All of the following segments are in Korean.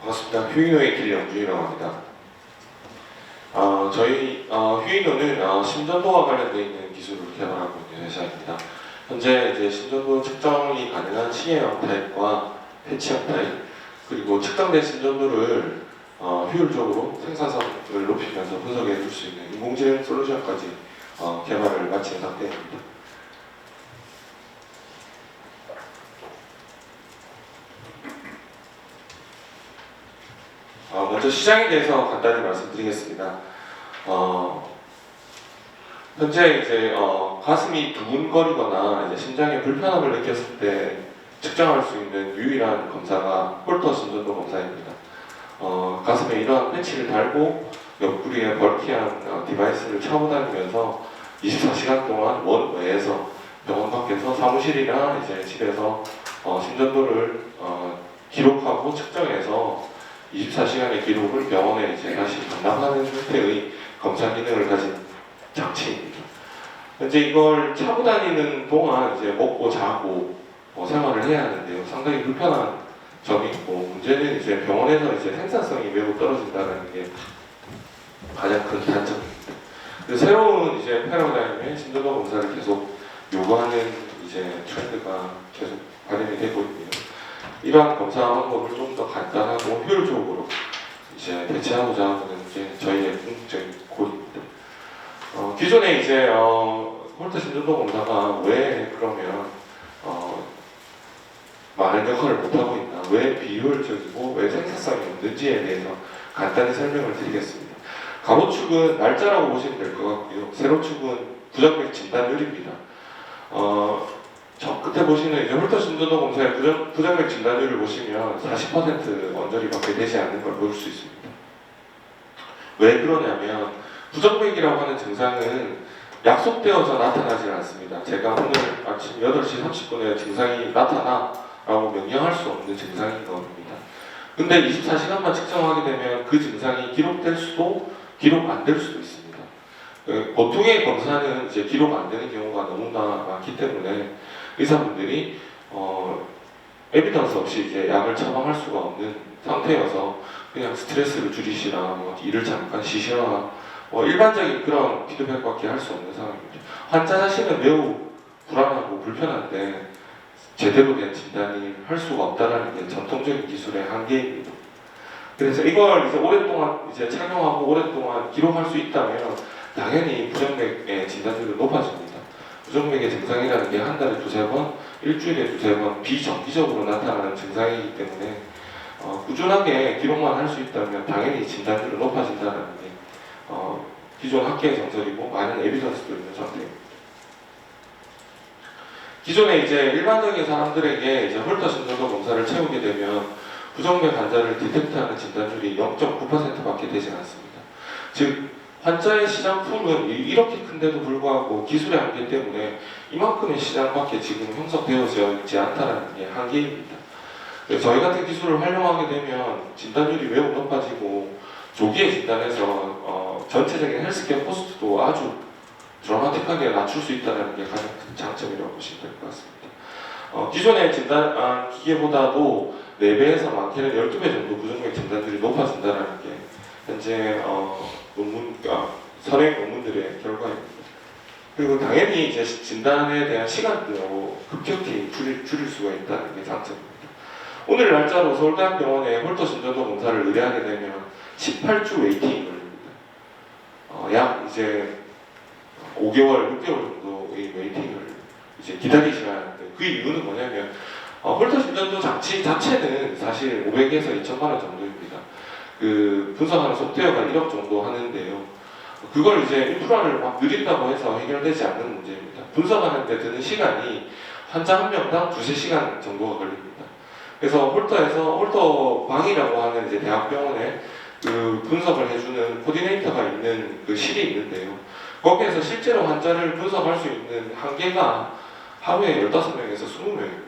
반갑습니다. 휴인호의 길영주이라고 합니다. 어, 저희 어, 휴인호는 어, 심전도와 관련되어 있는 기술을 개발하고 있는 회사입니다. 현재 이제 심전도 측정이 가능한 시계형 타입과 패치형 타입 그리고 측정된 심전도를 어, 효율적으로 생산성을 높이면서 분석해 줄 수 있는 인공지능 솔루션까지 어, 개발을 마친 상태입니다. 어, 먼저 시장에 대해서 간단히 말씀드리겠습니다. 어, 현재 이제 어, 가슴이 두근거리거나 이제 심장에 불편함을 느꼈을 때 측정할 수 있는 유일한 검사가 홀터 심전도 검사입니다. 어, 가슴에 이러한 패치를 달고 옆구리에 벌티한 어, 디바이스를 차고 다니면서 24시간 동안 원외에서 병원 밖에서 사무실이나 이제 집에서 어, 심전도를 어, 기록하고 측정해서 24시간의 기록을 병원에 이제 다시 반납하는 형태의 검사 기능을 가진 장치입니다. 현재 이걸 차고 다니는 동안 이제 먹고 자고 어, 생활을 해야 하는데요. 상당히 불편한 점이 있고 문제는 이제 병원에서 이제 생산성이 매우 떨어진다는 게 가장 큰 단점입니다. 새로운 이제 패러다임의 심전도 검사를 계속 요구하는 이제 트렌드가 계속 발현이 되고 있고요. 이러한 검사 방법을 좀 더 간단하고 이제 대체하고자 하는 게 저희의 궁극적인 고입니다. 어, 기존에 이제 어, 홀터 심전도 검사가 왜 그러면 어, 많은 역할을 못하고 있나, 왜 비효율적이고 왜 생산성이 없는지에 대해서 간단히 설명을 드리겠습니다. 가로축은 날짜라고 보시면 될 것 같고요. 세로축은 부정맥 진단율입니다. 어, 저 끝에 보시는 이제 홀터 심전도 검사의 부정, 부정맥 진단율을 보시면 40% 언저리밖에 되지 않는 걸 볼 수 있습니다. 왜 그러냐면 부정맥이라고 하는 증상은 약속되어서 나타나지 않습니다. 제가 오늘 아침 8시 30분에 증상이 나타나 라고 명령할 수 없는 증상인 겁니다. 근데 24시간만 측정하게 되면 그 증상이 기록될 수도 기록 안 될 수도 있습니다. 그 보통의 검사는 이제 기록 안 되는 경우가 너무나 많기 때문에 의사분들이 어, 에비던스 없이 이제 약을 처방할 수가 없는 상태여서 그냥 스트레스를 줄이시라, 뭐 일을 잠깐 쉬시라, 뭐 일반적인 그런 피드백밖에 할 수 없는 상황입니다. 환자 자신은 매우 불안하고 불편한데 제대로 된 진단이 할 수가 없다라는 게 전통적인 기술의 한계입니다. 그래서 이걸 이제 오랫동안 이제 착용하고 오랫동안 기록할 수 있다면 당연히 부정맥의 진단율이 높아집니다. 부정맥의 증상이라는 게 한 달에 두세 번, 일주일에 두세 번 비정기적으로 나타나는 증상이기 때문에 어, 꾸준하게 기록만 할 수 있다면 당연히 진단율이 높아진다는 게 어, 기존 학계의 정설이고 많은 에비던스도 있는 상태입니다. 기존에 이제 일반적인 사람들에게 이제 홀터 심전도 검사를 채우게 되면 부정맥 환자를 디텍트하는 진단율이 0.9%밖에 되지 않습니다. 즉 환자의 시장 풀은 이- 이렇게 큰데도 불구하고 기술의 한계 때문에 이만큼의 시장밖에 지금 형성되어져 있지 않다는 게 한계입니다. 저희 같은 기술을 활용하게 되면 진단율이 매우 높아지고 조기에 진단해서 어, 전체적인 헬스케어 코스트도 아주 드라마틱하게 낮출 수 있다는 게 가장 큰 장점이라고 보시면 될 것 같습니다. 어, 기존의 진단 아, 기계보다도 4배에서 많게는 12배 정도 부정맥 진단율이 높아진다는 게 현재 어, 논문, 아, 선행 논문들의 결과입니다. 그리고 당연히 이제 진단에 대한 시간도 급격히 줄일, 줄일 수가 있다는 게 장점입니다. 오늘 날짜로 서울대학병원에 홀터 심전도 검사를 의뢰하게 되면 18주 웨이팅이 걸립니다. 어, 약 이제 5개월, 6개월 정도의 웨이팅을 이제 기다리셔야 하는데 그 이유는 뭐냐면 어, 홀터 심전도 장치 자체는 사실 500에서 2천만 원 정도입니다. 그 분석하는 소프트웨어가 1억 정도 하는데요. 그걸 이제 인프라를 막 느린다고 해서 해결되지 않는 문제입니다. 분석하는 데 드는 시간이 환자 한 명당 두세 시간 정도가 걸립니다. 그래서 홀터에서 홀터 방이라고 하는 이제 대학병원에 그 분석을 해주는 코디네이터가 있는 그 실이 있는데요. 거기에서 실제로 환자를 분석할 수 있는 한계가 하루에 15명에서 20명입니다.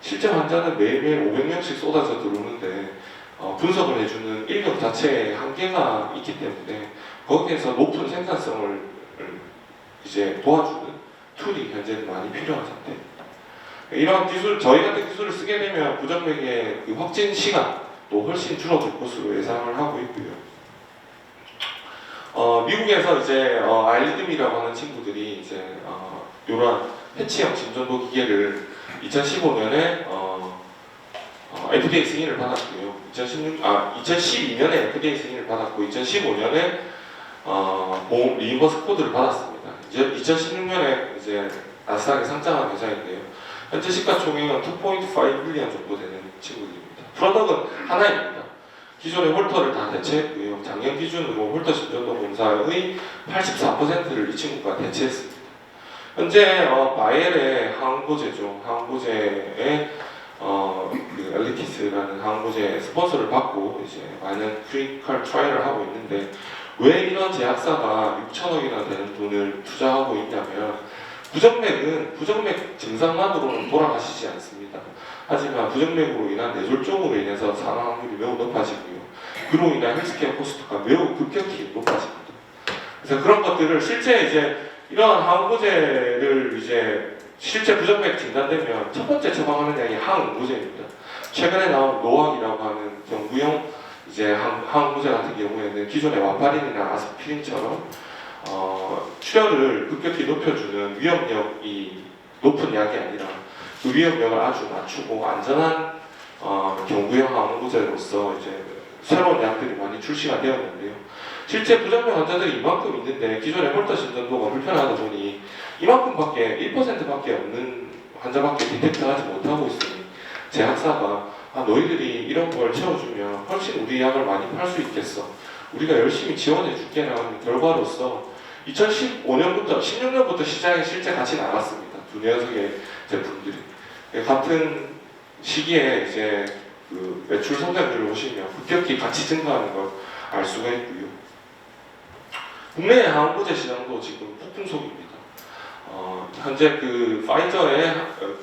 실제 환자는 매일매일 500명씩 쏟아져 들어오는데 어, 분석을 해주는 인력 자체에 한계가 있기 때문에 거기에서 높은 생산성을 음, 이제 도와주는 툴이 현재는 많이 필요한 상태입니다. 이런 기술, 저희 같은 기술을 쓰게 되면 부정맥의 그 확진 시간, 또 훨씬 줄어들 것으로 예상을 하고 있고요. 어, 미국에서 이제 어, 알림이라고 하는 친구들이 이제 어, 이런 패치형 진전도 기계를 2015년에 어, 어, FDA 승인을 받았고요. 2016, 아, 2012년에 FDA 승인을 받았고 2015년에 어, 보험 리임버스 코드를 받았습니다. 이제 2016년에 이제 나스닥에 상장한 회사인데요. 현재 시가 총액은 2.5 빌리언 정도 되는 친구들입니다. 프로덕은 하나입니다. 기존의 홀터를 다 대체했고요. 작년 기준으로 홀터 신전도 공사의 84%를 이 친구가 대체했습니다. 현재 어, 바이엘의 항공고제죠. 항공고제의 어, 그 엘리티스라는 항공고제 스폰서를 받고 이제 많은 클리니컬 트라이얼을 하고 있는데 왜 이런 제약사가 6천억이나 되는 돈을 투자하고 있냐면 부정맥은 부정맥 증상만으로는 돌아가시지 않습니다. 하지만 부정맥으로 인한 뇌졸중으로 인해서 사망 확률이 매우 높아지고요. 그로 인한 헬스케어 코스트가 매우 급격히 높아집니다. 그래서 그런 것들을 실제 이제 이런 항고제를 이제 실제 부정맥 진단되면 첫 번째 처방하는 약이 항응고제입니다. 최근에 나온 노악이라고 하는 경구용 이제 항, 항고제 같은 경우에는 기존의 와파린이나 아스피린처럼 어, 출혈을 급격히 높여주는 위험력이 높은 약이 아니라 그 위험력을 아주 낮추고 안전한 어, 경구형 항고제로서 이제 새로운 약들이 많이 출시가 되었는데요. 실제 부정맥 환자들이 이만큼 있는데 기존의 홀터 진단도가 불편하다 보니 이만큼밖에 1%밖에 없는 환자밖에 디텍트하지 못하고 있으니 제약사가 아, 너희들이 이런 걸 채워주면 훨씬 우리 약을 많이 팔 수 있겠어. 우리가 열심히 지원해 줄게라는 결과로서 2015년부터 16년부터 시장에 실제 같이 나갔습니다. 두 녀석의 제품들이 네, 같은 시기에 이제 그 매출 성장률을 보시면 급격히 같이 증가하는 걸 알 수가 있고요. 국내 항고제 시장도 지금 폭풍 속입니다. 어, 현재 그 파이저의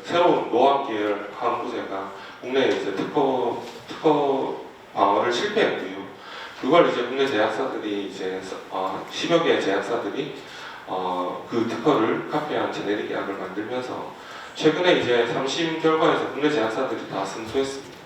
새로운 노악 계열 항고제가 국내에 이제 특허 특허 방어를 실패했고요. 그걸 이제 국내 제약사들이 이제 어, 10여 개의 제약사들이 어, 그 특허를 카피한 제네릭 약을 만들면서 최근에 이제 3심 결과에서 국내 제약사들이 다 승소했습니다.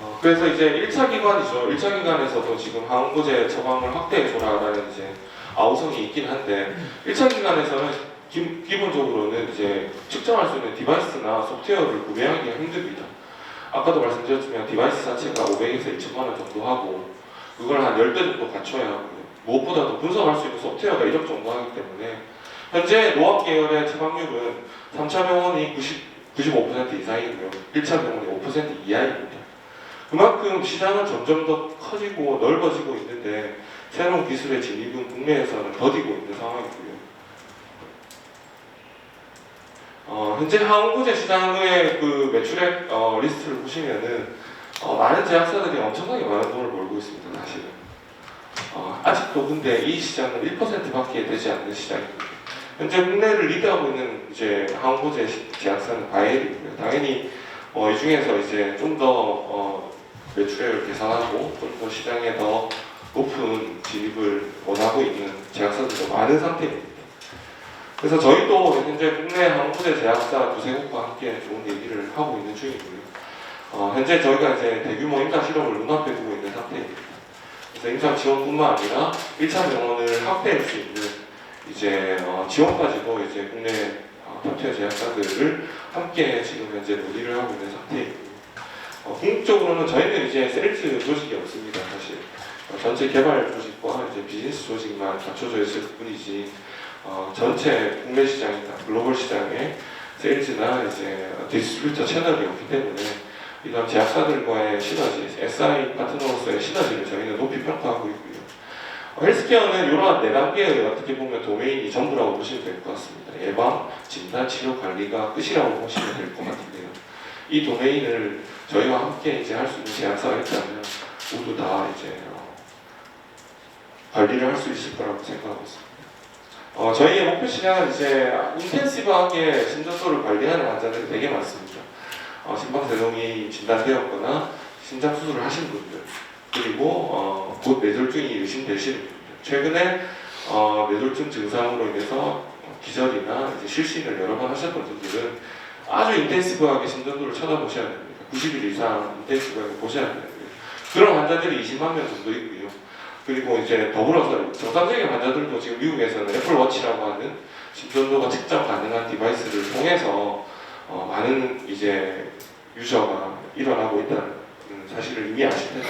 어, 그래서 이제 1차 기관이죠. 1차 기관에서도 지금 항고제 처방을 확대해줘라라는 이제 아우성이 있긴 한데 1차 기관에서는 기, 기본적으로는 이제 측정할 수 있는 디바이스나 소프트웨어를 구매하기가 힘듭니다. 아까도 말씀드렸지만 디바이스 자체가 500에서 2천만 원 정도 하고 그걸 한 10대 정도 갖춰야 하고요. 무엇보다도 분석할 수 있는 소프트웨어가 1억 정도 하기 때문에 현재 노악 계열의 처방률은 3차 병원이 90, 95% 이상이고요. 1차 병원이 5% 이하입니다. 그만큼 시장은 점점 더 커지고 넓어지고 있는데 새로운 기술의 진입은 국내에서는 더디고 있는 상황이고요. 어, 현재 항공구제 시장의 그 매출액 어, 리스트를 보시면은 어, 많은 제약사들이 엄청나게 많은 돈을 벌고 있습니다. 사실은 어, 아직도 근데 이 시장은 1%밖에 되지 않는 시장입니다. 현재 국내를 리드하고 있는 이제 항공구제 시- 제약사는 바이엘이고요. 당연히 어, 이 중에서 이제 좀더 어, 매출액을 계산하고 좀 더 시장에 더 높은 진입을 원하고 있는 제약사들도 많은 상태입니다. 그래서 저희도 현재 국내 항구제 제약사 두세 곳과 함께 좋은 얘기를 하고 있는 중이고요. 어, 현재 저희가 이제 대규모 임상 실험을 눈앞에 두고 있는 상태입니다. 그래서 임상 지원뿐만 아니라 1차 병원을 확대할 수 있는 이제 어, 지원까지도 이제 국내 어, 탑티어 제약사들을 함께 지금 현재 논의를 하고 있는 상태이고요. 어, 궁극적으로는 저희는 이제 세일즈 조직이 없습니다, 사실. 어, 전체 개발 조직과 이제 비즈니스 조직만 갖춰져 있을 뿐이지 어, 전체 국내 시장이나 글로벌 시장에 세일즈나 이제 디스트리뷰터 채널이 없기 때문에 이런 제약사들과의 시너지, SI 파트너로서의 시너지를 저희는 높이 평가하고 있고요. 어, 헬스케어는 이러한 네 단계의 어떻게 보면 도메인이 전부라고 보시면 될 것 같습니다. 예방, 진단, 치료, 관리가 끝이라고 보시면 될 것 같은데요. 이 도메인을 저희와 함께 이제 할 수 있는 제약사가 있다면 모두 다 이제 어, 관리를 할 수 있을 거라고 생각하고 있습니다. 어, 저희의 목표 시장은 이제 인텐시브하게 심전도를 관리하는 환자들이 되게 많습니다. 어, 심박대동이 진단되었거나 심장 수술을 하신 분들 그리고 어, 곧 뇌졸중이 의심되시는 분들 최근에 어, 뇌졸중 증상으로 인해서 기절이나 이제 실신을 여러 번 하셨던 분들은 아주 인텐시브하게 심전도를 쳐다보셔야 됩니다. 90일 이상 인텐시브하게 보셔야 됩니다. 그런 환자들이 20만 명 정도 있고요. 그리고 이제 더불어서 정상적인 환자들도 지금 미국에서는 애플워치라고 하는 심전도가 측정 가능한 디바이스를 통해서 어, 많은 이제 유저가 일어나고 있다는 사실을 이미 아실 텐데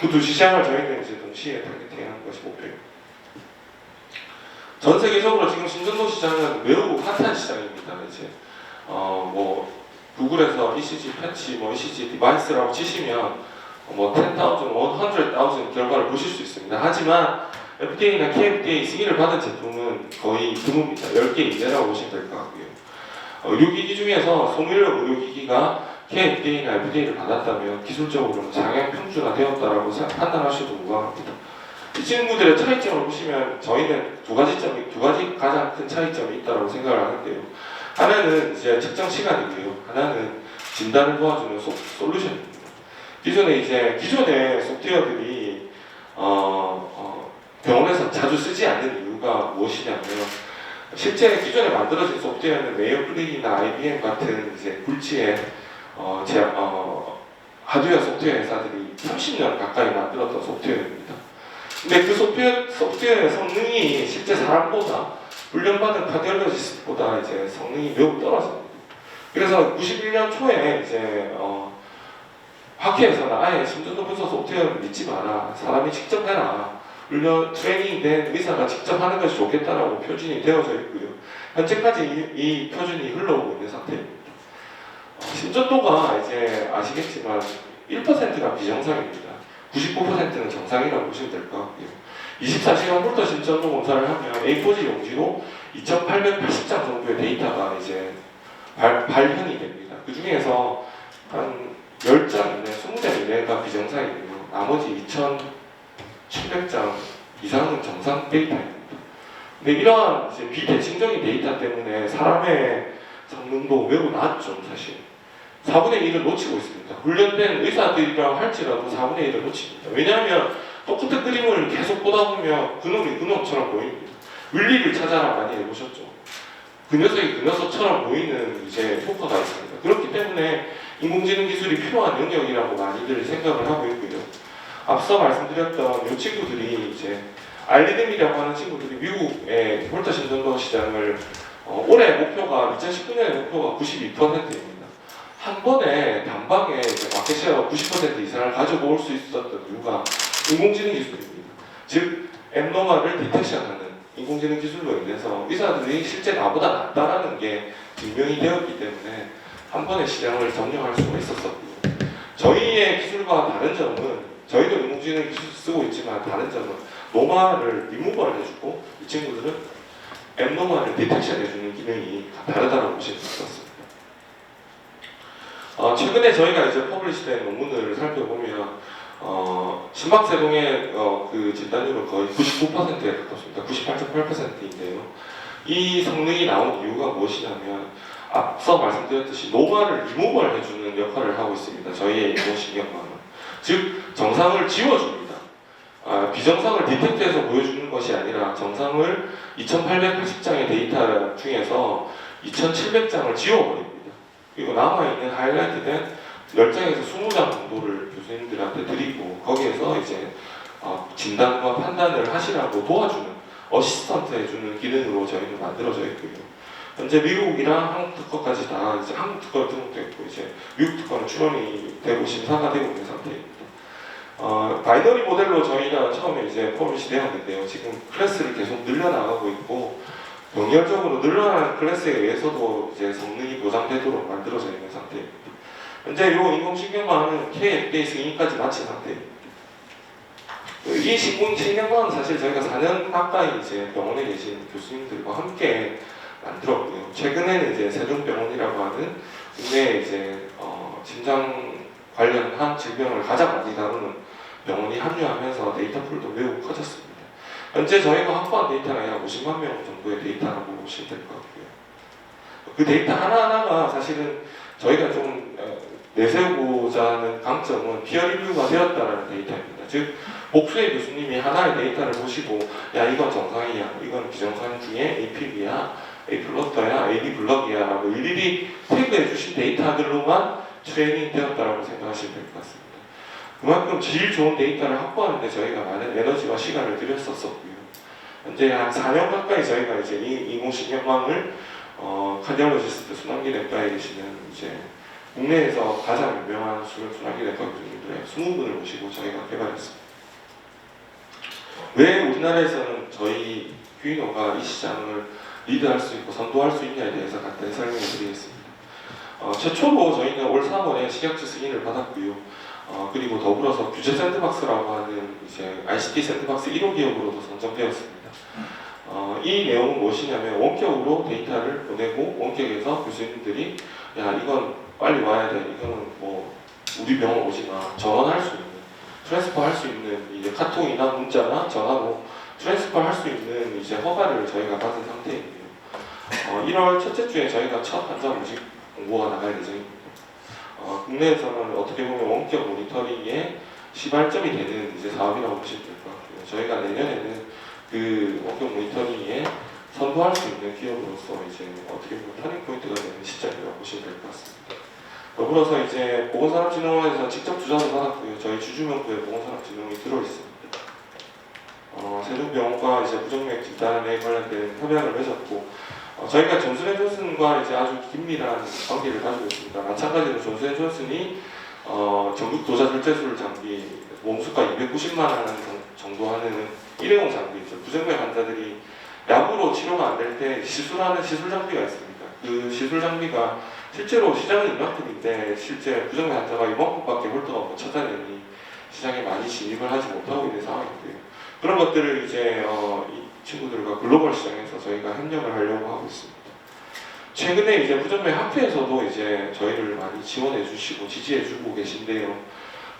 그 두 시장을 저희는 이제 동시에 타겟팅하는 것이 목표입니다. 전 세계적으로 지금 신전도 시장은 매우 핫한 시장입니다. 이제 어, 뭐 구글에서 ECG 패치, 뭐 ECG 디바이스라고 치시면 뭐 10,000, 100,000 결과를 보실 수 있습니다. 하지만 FDA나 KFDA 승인을 받은 제품은 거의 드뭅니다. 10개 이내라고 보시면 될 것 같고요. 어, 의료기기 중에서 소밀력 의료기기가 KFDA나 FDA를 받았다면 기술적으로는 장애 평준화되었다라고 사- 판단하셔도 무방합니다. 이 친구들의 차이점을 보시면 저희는 두 가지 점이 두 가지 가장 큰 차이점이 있다고 생각을 하는데요. 하나는 이제 측정 시간이고요. 하나는 진단을 도와주는 소, 솔루션입니다. 기존에 이제 기존의 소프트웨어들이 어, 어, 병원에서 자주 쓰지 않는 이유가 무엇이냐면 실제 기존에 만들어진 소프트웨어는 클리닉이나 IBM 같은 이제 굴지의 어, 제, 어, 하드웨어 소프트웨어 회사들이 30년 가까이 만들었던 소프트웨어입니다. 근데 그 소프트웨어, 소프트웨어의 성능이 실제 사람보다 훈련받은 카디올로지스트보다 이제 성능이 매우 떨어집니다. 그래서 91년 초에 이제 어, 학회에서는 아예 심전도 분석 소프트웨어를 믿지 마라. 사람이 직접 해라. 훈련 트레이닝된 의사가 직접 하는 것이 좋겠다라고 표준이 되어져 있고요. 현재까지 이, 이 표준이 흘러오고 있는 상태입니다. 어, 심전도가 이제 아시겠지만 1%가 비정상입니다. 99%는 정상이라고 보시면 될 것 같고요. 24시간부터 심전도 검사를 하면 A4지 용지로 2,880장 정도의 데이터가 이제 발, 발현이 됩니다. 그 중에서 한 10장 이내, 20장 이내가 비정상이고요. 나머지 2,700장 이상은 정상 데이터입니다. 근데 이러한 이제 비대칭적인 데이터 때문에 사람의 성능도 매우 낮죠, 사실. 4분의 1을 놓치고 있습니다. 훈련된 의사들이라고 할지라도 4분의 1을 놓칩니다. 왜냐하면 똑같은 그림을 계속 보다 보면 그놈이 그놈처럼 보입니다. 윤리를 찾아라 많이 해보셨죠. 그 녀석이 그 녀석처럼 보이는 이제 효과가 있습니다. 그렇기 때문에 인공지능 기술이 필요한 영역이라고 많이들 생각을 하고 있고요. 앞서 말씀드렸던 이 친구들이 이제 알리듬이라고 하는 친구들이 미국의 홀터 신전도 시장을 어, 올해 목표가 2019년의 목표가 92%입니다. 한 번에 단방에 이제 마켓쉐어 90% 이상을 가지고 올 수 있었던 이유가 인공지능 기술입니다. 즉 앱노마를 디텍션하는 인공지능 기술로 인해서 의사들이 실제 나보다 낫다라는 게 증명이 되었기 때문에 한 번에 시장을 점령할 수가 있었었고요. 저희의 기술과 다른 점은 저희도 인공지능 기술 쓰고 있지만 다른 점은 노마를 리무벌 해주고 이 친구들은 앱노마를 디텍션 해주는 기능이 다르다고 보시면 같습니다. 어, 최근에 저희가 이제 퍼블리시된 논문을 살펴보면 어, 심박세동의 어, 그 진단율은 거의 99%에 가깝습니다. 98.8%인데요. 이 성능이 나온 이유가 무엇이냐면 앞서 말씀드렸듯이 노마를 리무벌 해주는 역할을 하고 있습니다. 저희의 인공신경망은 즉 정상을 지워줍니다. 아, 비정상을 디텍트해서 보여주는 것이 아니라 정상을 2,880장의 데이터 중에서 2,700장을 지워버립니다. 그리고 남아있는 하이라이트된 10장에서 20장 정도를 교수님들한테 드리고 거기에서 이제 어, 진단과 판단을 하시라고 도와주는 어시스턴트 해주는 기능으로 저희는 만들어져 있고요. 현재 미국이랑 한국 특허까지 다 이제 한국 특허 등록됐고 이제 미국 특허는 출원이 되고 심사가 되고 있는 상태입니다. 어, 바이너리 모델로 저희가 처음에 이제 퍼블리시 되었는데요. 지금 클래스를 계속 늘려나가고 있고 병렬적으로 늘어나는 클래스에 의해서도 이제 성능이 보장되도록 만들어져 있는 상태입니다. 현재 이 인공신경망은 KFDA 승인까지 마친 상태입니다. 그이 인공신경망은 사실 저희가 4년 가까이 이제 병원에 계신 교수님들과 함께 만들었고요. 최근에는 이제 세종병원이라고 하는 국내 이제 어, 심장 관련한 질병을 가장 많이 다루는 병원이 합류하면서 데이터 풀도 매우 커졌습니다. 현재 저희가 확보한 데이터가 약 50만 명 정도의 데이터라고 보시면 될 것 같고요. 그 데이터 하나하나가 사실은 저희가 좀 어, 내세우고자 하는 강점은 피어 리뷰가 되었다는 데이터입니다. 즉 복수의 교수님이 하나의 데이터를 보시고 야 이건 정상이야, 이건 비정상 중에 APB야, A 플러터야, AD 블럭이야 라고 일일이 태그해 주신 데이터들로만 트레이닝 되었다라고 생각하시면 될 것 같습니다. 그만큼 질 좋은 데이터를 확보하는데 저희가 많은 에너지와 시간을 들였었었고요. 현재 한 4년 가까이 저희가 이제 이 인공신경망을 어, 카디올로지스트 순환기 내과에 계시는 이제 국내에서 가장 유명한 수- 순환기 내과 교수님들의 20분을 모시고 저희가 개발했습니다. 왜 우리나라에서는 저희 휴인호가 이 시장을 리드할 수 있고 선도할 수 있냐에 대해서 간단히 설명을 드리겠습니다. 어, 최초로 저희는 올 3월에 식약처 승인을 받았고요. 어, 그리고 더불어서 규제 샌드박스라고 하는 이제 ICT 샌드박스 1호 기업으로도 선정되었습니다. 어, 이 내용은 무엇이냐면 원격으로 데이터를 보내고 원격에서 교수님들이 야 이건 빨리 와야 돼 이거는 뭐 우리 병원 오지 마 전원할 수 있는 트랜스퍼 할 수 있는 이제 카톡이나 문자나 전화로 트랜스퍼 할 수 있는 이제 허가를 저희가 받은 상태이고요. 어, 1월 첫째 주에 저희가 첫 환자 모집 공고가 나갈 예정입니다. 어, 국내에서는 어떻게 보면 원격 모니터링의 시발점이 되는 이제 사업이라고 보시면 될 것 같고요. 저희가 내년에는 그 원격 모니터링에 선도할 수 있는 기업으로서 이제 어떻게 보면 터닝 포인트가 되는 시점이라고 보시면 될 것 같습니다. 더불어서 이제 보건산업진흥원에서 직접 주자도 받았고요. 저희 주주명부에 보건산업진흥원이 들어 있습니다. 어, 세종병원과 이제 부정맥 진단에 관련된 협약을 맺었고 어, 저희가 존슨앤존슨과 이제 아주 긴밀한 관계를 가지고 있습니다. 마찬가지로 존슨앤존슨이 어, 전국 도자 절제술 장비 몸수가 290만 원 정도 하는 일회용 장비죠. 부정맥 환자들이 약으로 치료가 안 될 때 시술하는 시술 장비가 있습니다. 그 시술 장비가 실제로 시장은 이만큼인데 실제 부정맥 환자가 이만큼밖에 홀더가 못 찾아내니 시장에 많이 진입을 하지 못하고 있는 상황인데요. 그런 것들을 이제 어, 이 친구들과 글로벌 시장에서 저희가 협력을 하려고 하고 있습니다. 최근에 이제 부정맥 학회에서도 이제 저희를 많이 지원해 주시고 지지해 주고 계신데요.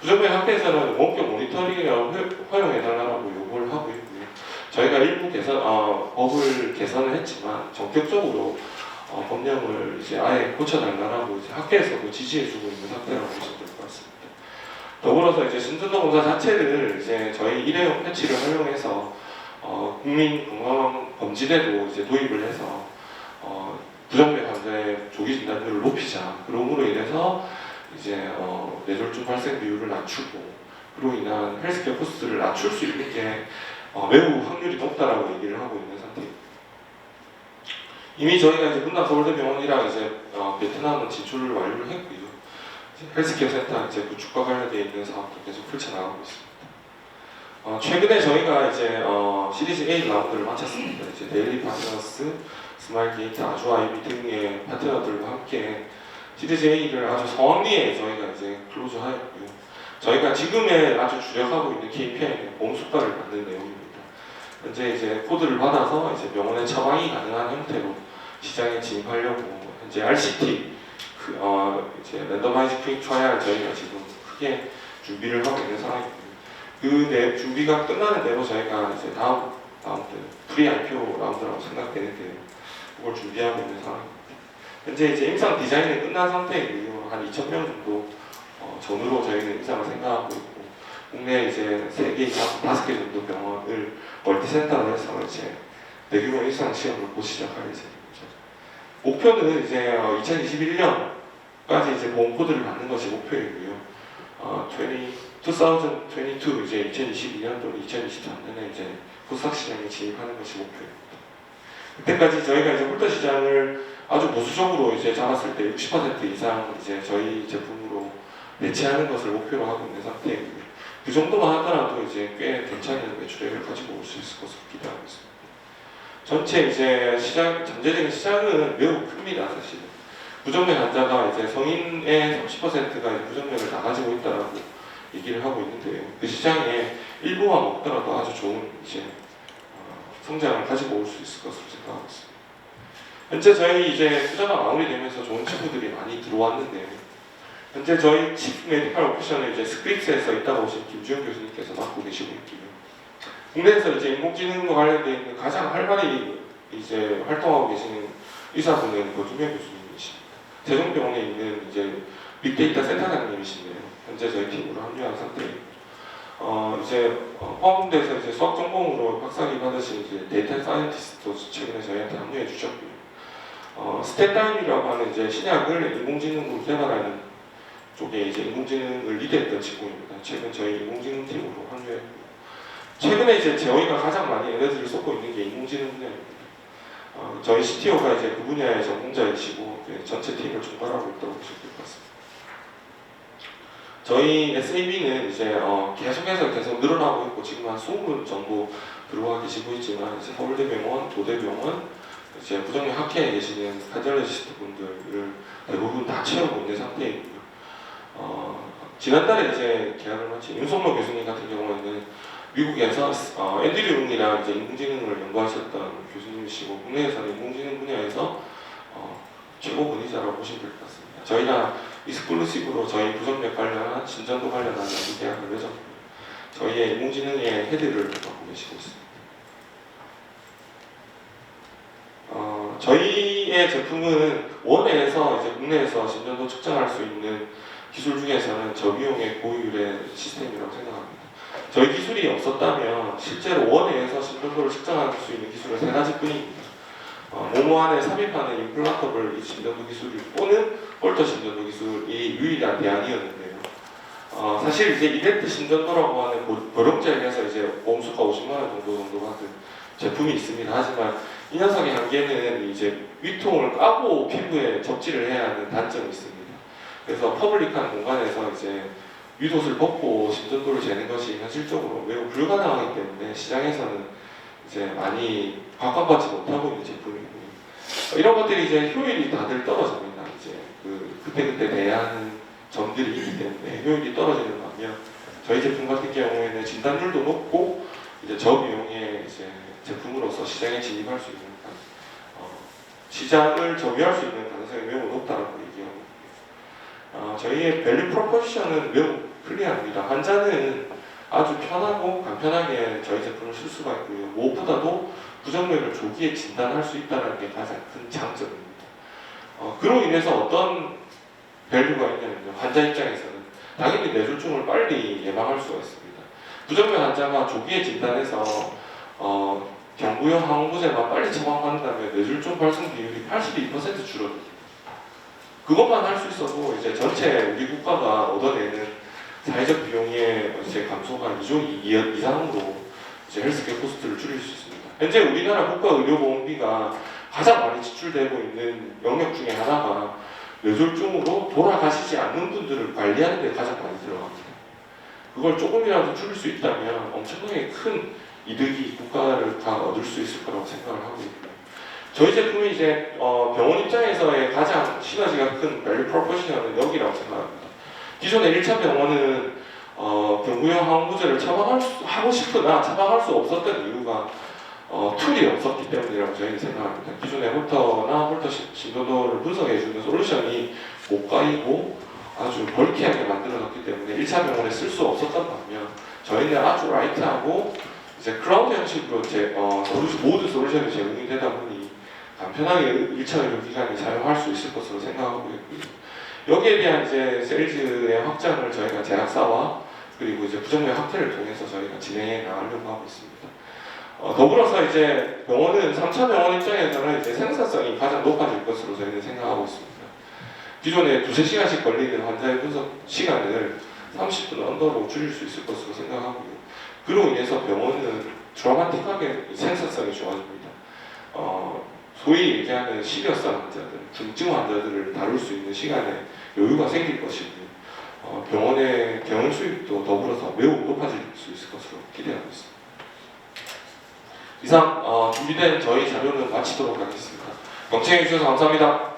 부정맥 학회에서는 원격 모니터링을 활용해 달라고 요구를 하고 있고요. 저희가 일부 개선, 어, 법을 개선을 했지만 전격적으로 어, 법령을 이제 아예 고쳐달라고 이제 학회에서도 지지해 주고 있는 상태라고 보시면 될 것 같습니다. 더불어서 이제 순전도 검사 자체를 이제 저희 일회용 패치를 활용해서 어, 국민 건강 검진에도 이제 도입을 해서 어, 부정맥 환자의 조기 진단율을 높이자. 그럼으로 인해서 이제 어, 뇌졸중 발생 비율을 낮추고 그로 인한 헬스케어 코스트를 낮출 수 있는 게 어, 매우 확률이 높다라고 얘기를 하고 있는 상태입니다. 이미 저희가 이제 분당 서울대병원이랑 이제 어, 베트남은 진출을 완료를 했고요. 헬스케어 센터 이제 구축과 관련되어 있는 사업도 계속 펼쳐나가고 있습니다. 어, 최근에 저희가 이제 어, 시리즈 A 라운드를 마쳤습니다. 이제 데일리 파트너스, 스마일 게이트, 아주 아이비 등의 파트너들과 함께 시리즈 A를 아주 성황리에 저희가 이제 클로즈하였고요. 저희가 지금에 아주 주력하고 있는 KPI는 보험수가를 받는 내용입니다. 현재 이제 코드를 받아서 이제 병원에 처방이 가능한 형태로 시장에 진입하려고 현재 RCT 그, 어, 이제 랜더마이즈 클릭 트라이얼 저희가 지금 크게 준비를 하고 있는 상황이고요. 그내 준비가 끝나는 대로 저희가 이제 다음 라운드 프리 IPO 라운드라고 생각되는데요. 그걸 준비하고 있는 상황입니다. 현재 이제 임상 디자인이 끝난 상태이고요. 한 2,000명 정도 어, 전후로 저희는 임상을 생각하고 있고 국내 이제 3개 이상 5개 정도 병원을 멀티센터로 해서 이제 대규모 일상 시험을 곧 시작할 예정입니다. 목표는 이제 2021년까지 이제 보험 코드를 받는 것이 목표이고요. 어, 20, 2022 이제 2022년 또는 2023년에 이제 후삭 시장에 진입하는 것이 목표입니다. 그때까지 저희가 이제 홀더 시장을 아주 보수적으로 이제 잡았을 때 60% 이상 이제 저희 제품으로 매치하는 것을 목표로 하고 있는 상태이고요. 그 정도만 하더라도 이제 꽤 괜찮은 매출액을 가지고 올 수 있을 것으로 기대하고 있습니다. 전체 이제 시장 전체적인 시장은 매우 큽니다, 사실. 부정맥 환자가 이제 성인의 30%가 이제 부정맥을 다 가지고 있다라고 얘기를 하고 있는데요. 그 시장에 일부만 먹더라도 아주 좋은 이제 어, 성장을 가지고 올 수 있을 것으로 생각하고 있습니다. 현재 저희 이제 투자가 마무리되면서 좋은 친구들이 많이 들어왔는데요. 현재 저희 치프 메디컬 오피션을 이제 스크립스에서 있다고 오신 김주영 교수님께서 맡고 계시고 있고요. 국내에서 이제 인공지능과 있는 가장 활발히 이제 활동하고 계시는 의사분은 고준명 교수님이십니다. 세종병원에 있는 이제 빅데이터 센터장님이신데요. 현재 저희 팀으로 합류한 상태입니다. 어, 이제 어, 포항대에서 이제 수학 전공으로 박사학위 받으신 이제 데이터 사이언티스트도 최근에 저희한테 합류해 주셨고요. 어, 스탠다임이라고 하는 이제 신약을 인공지능으로 개발하는 쪽에 이제 인공지능을 리드했던 직군입니다. 최근 저희 인공지능 팀으로 합류했고 최근에 이제 저희가 가장 많이 에너지를 쏟고 있는 게 인공지능 분야입니다. 어, 저희 CTO가 이제 그 분야의 전공자이시고 이제 전체 팀을 총괄하고 있다고 보시면 될 것 같습니다. 저희 SAB는 이제 어, 계속해서 계속 늘어나고 있고 지금 한 20분 정도 들어와 계시고 있지만 이제 서울대병원, 도대병원, 이제 부정맥 학회에 계시는 카디올로지스트 분들을 대부분 다 채우고 있는 상태이고요. 어, 지난달에 이제 계약을 마친 윤석로 교수님 같은 경우에는 미국에서 어, 앤드류 룽이랑 이제 인공지능을 연구하셨던 교수님이시고 국내에서는 인공지능 분야에서 어, 최고 권위자라고 보시면 될 것 같습니다. 저희가 이스클루시브로 저희 부정맥 관련한 신전도 관련한 연구 계약을 맺었고요. 저희의 인공지능의 헤드를 맡고 계시고 있습니다. 어, 저희의 제품은 원에서 이제 국내에서 신전도 측정할 수 있는 기술 중에서는 저비용의 고효율의 시스템이라고 생각합니다. 저희 기술이 없었다면 실제로 원에서 신전도를 측정할 수 있는 기술은 세 가지뿐입니다. 어, 모모 안에 삽입하는 임플란터블 이 신전도 기술 또는 홀터 신전도 기술이 유일한 대안이었는데요. 어, 사실 이제 이벤트 신전도라고 하는 고- 고령자에서 이제 보험수가 50만 원 정도 정도 받은 제품이 있습니다. 하지만 이 녀석의 한계는 이제 위통을 까고 피부에 접지를 해야 하는 단점이 있습니다. 그래서 퍼블릭한 공간에서 이제 윗옷을 벗고 심전도를 재는 것이 현실적으로 매우 불가능하기 때문에 시장에서는 이제 많이 각광받지 못하고 있는 제품이고요. 이런 것들이 이제 효율이 다들 떨어집니다. 이제 그 그때그때 대하는 점들이 있기 때문에 효율이 떨어지는 반면 저희 제품 같은 경우에는 진단율도 높고 이제 저비용의 이제 제품으로서 시장에 진입할 수 있는 어, 시장을 점유할 수 있는 가능성이 매우 높다라고 얘기하고 있고요. 어, 저희의 밸류 프로포지션은 매우 클리어합니다. 환자는 아주 편하고 간편하게 저희 제품을 쓸 수가 있고요. 무엇보다도 부정맥을 조기에 진단할 수 있다는 게 가장 큰 장점입니다. 어, 그로 인해서 어떤 밸류가 있냐면요. 환자 입장에서는 당연히 뇌졸중을 빨리 예방할 수가 있습니다. 부정맥 환자가 조기에 진단해서 어, 경부형 항우부제만 빨리 처방한다면 뇌졸중 발생 비율이 82% 줄어듭니다. 그것만 할 수 있어도 이제 전체 우리 국가가 얻어내는 사회적 비용의 이제 감소가 2조 이상으로 이제 헬스케어 코스트를 줄일 수 있습니다. 현재 우리나라 국가 의료보험비가 가장 많이 지출되고 있는 영역 중에 하나가 뇌졸중으로 돌아가시지 않는 분들을 관리하는 데 가장 많이 들어갑니다. 그걸 조금이라도 줄일 수 있다면 엄청나게 큰 이득이 국가를 다 얻을 수 있을 거라고 생각을 하고 있고요. 저희 제품이 이제 어, 병원 입장에서의 가장 시너지가 큰 밸류 프로포션은 여기라고 생각합니다. 기존의 1차 병원은 어, 경구형 항부제를 처방할 수, 하고 싶으나 처방할 수 없었던 이유가 어, 툴이 없었기 때문이라고 저희는 생각합니다. 기존의 홀터나 홀터 시- 신도도를 분석해주는 솔루션이 못 가이고 아주 벌키하게 만들어졌기 때문에 1차 병원에 쓸 수 없었던 반면 저희는 아주 라이트하고 이제 클라우드 형식으로 제, 어, 솔루션, 모든 솔루션이 제공이 되다 보니 간편하게 1차 의료기관이 사용할 수 있을 것으로 생각하고 있고요. 여기에 대한 이제 세일즈의 확장을 저희가 제약사와 그리고 이제 부정맥 확대를 통해서 저희가 진행해 나가려고 하고 있습니다. 어, 더불어서 이제 병원은 3차 병원 입장에서는 이제 생산성이 가장 높아질 것으로 저희는 생각하고 있습니다. 기존에 두세 시간씩 걸리는 환자의 분석 시간을 30분 언더로 줄일 수 있을 것으로 생각하고요. 그로 인해서 병원은 드라마틱하게 생산성이 좋아집니다. 어, 소위 얘기하는 시리어스 환자들, 중증 환자들을 다룰 수 있는 시간에 여유가 생길 것이고요. 어, 병원의 병원 수입도 더불어서 매우 높아질 수 있을 것으로 기대하고 있습니다. 이상 어, 준비된 저희 자료는 마치도록 하겠습니다. 경청해 주셔서 감사합니다.